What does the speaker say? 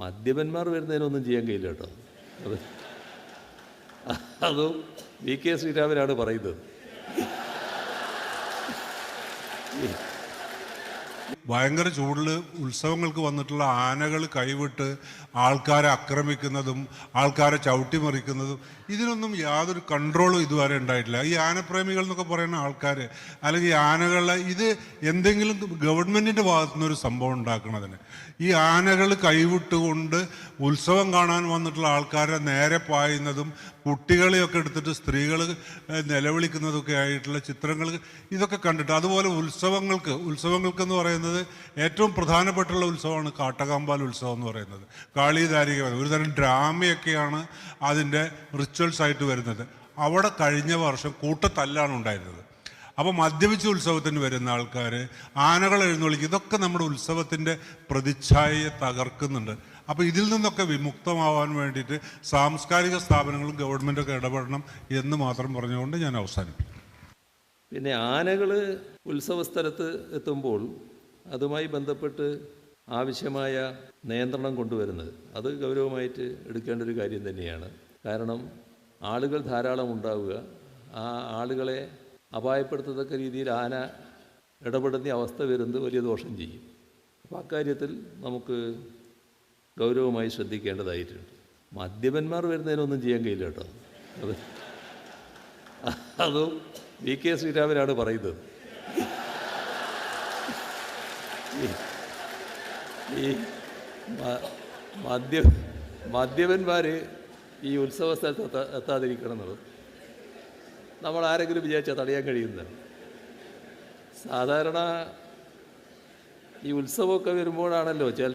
മദ്യപന്മാർ വരുന്നതിനൊന്നും ചെയ്യാൻ കഴിയില്ല കേട്ടോ. അതും വി കെ ശ്രീരാമനാണ് പറയുന്നത്. ഭയങ്കര ചൂടിൽ ഉത്സവങ്ങൾക്ക് വന്നിട്ടുള്ള ആനകൾ കൈവിട്ട് ആൾക്കാരെ ആക്രമിക്കുന്നതും ആൾക്കാരെ ചവിട്ടിമറിക്കുന്നതും ഇതിനൊന്നും യാതൊരു കൺട്രോളും ഇതുവരെ ഉണ്ടായിട്ടില്ല. ഈ ആനപ്രേമികൾ എന്നൊക്കെ പറയുന്ന ആൾക്കാർ അല്ലെങ്കിൽ ആനകളെ ഇത് എന്തെങ്കിലും ഗവൺമെന്റിന്റെ ഭാഗത്തുനിന്ന് ഒരു സംഭവം ഉണ്ടാക്കണതിന് ഈ ആനകൾ കൈവിട്ടുകൊണ്ട് ഉത്സവം കാണാൻ വന്നിട്ടുള്ള ആൾക്കാരെ നേരെ പായുന്നതും കുട്ടികളെയൊക്കെ എടുത്തിട്ട് സ്ത്രീകൾ നിലവിളിക്കുന്നതൊക്കെ ആയിട്ടുള്ള ചിത്രങ്ങൾ ഇതൊക്കെ കണ്ടിട്ട് അതുപോലെ ഉത്സവങ്ങൾക്ക് ഉത്സവങ്ങൾക്ക് എന്ന് പറയുന്നത് ഏറ്റവും പ്രധാനപ്പെട്ടുള്ള ഉത്സവമാണ് കാട്ടകാമ്പാൽ ഉത്സവം എന്ന് പറയുന്നത്. കാളിധാരിക ഒരു തരം ഡ്രാമയൊക്കെയാണ് അതിന്റെ റിച്വൽസ് ആയിട്ട് വരുന്നത്. അവിടെ കഴിഞ്ഞ വർഷം കൂട്ടത്തല്ലാണ് ഉണ്ടായിരുന്നത്. അപ്പോൾ മദ്യപിച്ച ഉത്സവത്തിന് വരുന്ന ആൾക്കാർ ആനകൾ എഴുന്നള്ളിക്കും. ഇതൊക്കെ നമ്മുടെ ഉത്സവത്തിന്റെ പ്രതിച്ഛായയെ തകർക്കുന്നുണ്ട്. അപ്പോൾ ഇതിൽ നിന്നൊക്കെ വിമുക്തമാവാൻ വേണ്ടിയിട്ട് സാംസ്കാരിക സ്ഥാപനങ്ങളും ഗവൺമെന്റൊക്കെ ഇടപെടണം എന്ന് മാത്രം പറഞ്ഞുകൊണ്ട് ഞാൻ അവസാനിപ്പിക്കും പിന്നെ ആനകൾ ഉത്സവ സ്ഥലത്ത് എത്തുമ്പോൾ അതുമായി ബന്ധപ്പെട്ട് ആവശ്യമായ നിയന്ത്രണം കൊണ്ടുവരുന്നത്. അത് ഗൗരവമായിട്ട് എടുക്കേണ്ട ഒരു കാര്യം തന്നെയാണ്. കാരണം ആളുകൾ ധാരാളം ഉണ്ടാവുക. ആ ആളുകളെ അപായപ്പെടുത്തത്തക്ക രീതിയിൽ ആന ഇടപെടുന്ന അവസ്ഥ വരുന്നത് വലിയ ദോഷം ചെയ്യും. അപ്പോൾ അക്കാര്യത്തിൽ നമുക്ക് ഗൗരവമായി ശ്രദ്ധിക്കേണ്ടതായിട്ടുണ്ട്. മദ്യപന്മാർ വരുന്നതിനൊന്നും ചെയ്യാൻ കഴിയില്ല കേട്ടോ. അത് വി കെ ശ്രീരാമനാണ് പറയുന്നത്. ഈ- മദ്യ മദ്യപന്മാർ ഈ ഉത്സവ സ്ഥലത്ത് എത്താ- എത്താതിരിക്കണം എന്നുള്ളത്. നമ്മൾ ആരെങ്കിലും വിചാരിച്ചാൽ തടയാൻ കഴിയുന്നതാണ് സാധാരണ ഈ ഉത്സവമൊക്കെ വരുമ്പോഴാണല്ലോ ചില